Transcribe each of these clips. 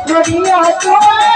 করিয়া তোমার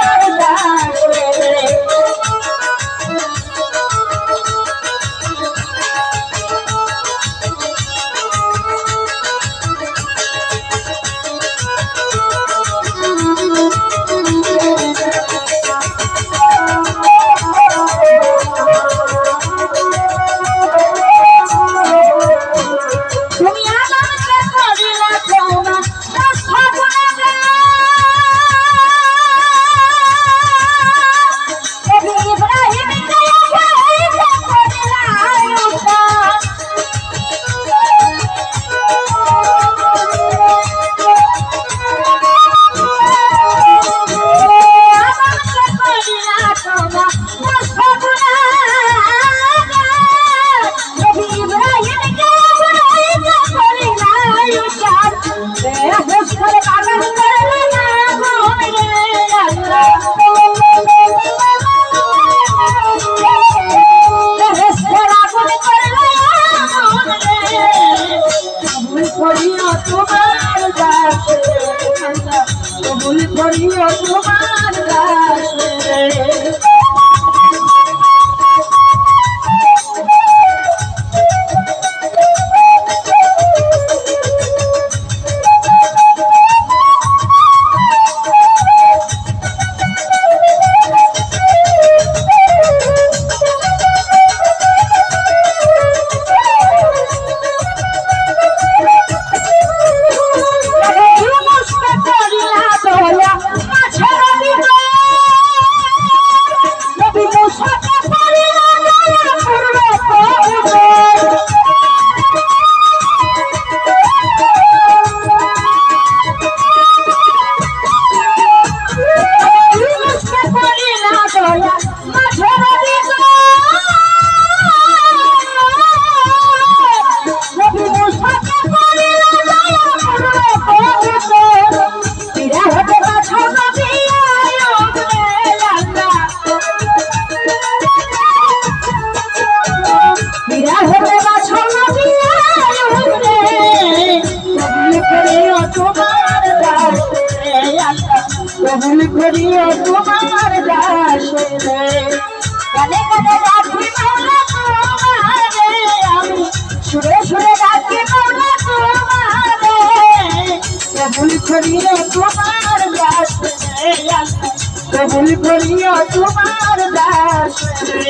করিও তোমার দাসে কবুল করিও তোমার দাসে কবুল করিও তোমার দাসে কানে কানে ডাকি মাওলা তোমারে, আমি সুরে সুরে ডাকি মাওলা তোমারে। কবুল করিও তোমার দাসে কবুল করিও তোমার দাসে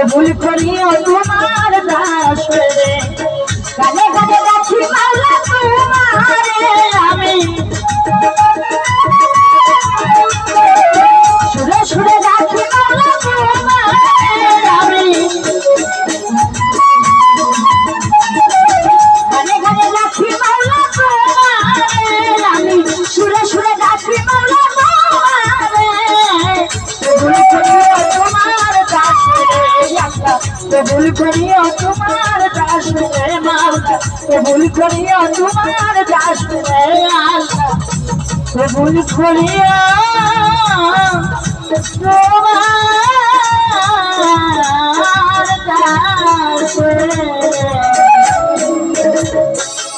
কবুল করিও কবুল করিও তোমার দাস রে করিও মাওলা কবুল করিও তোমার দাস রে আল্লাহ কবুল করিয়া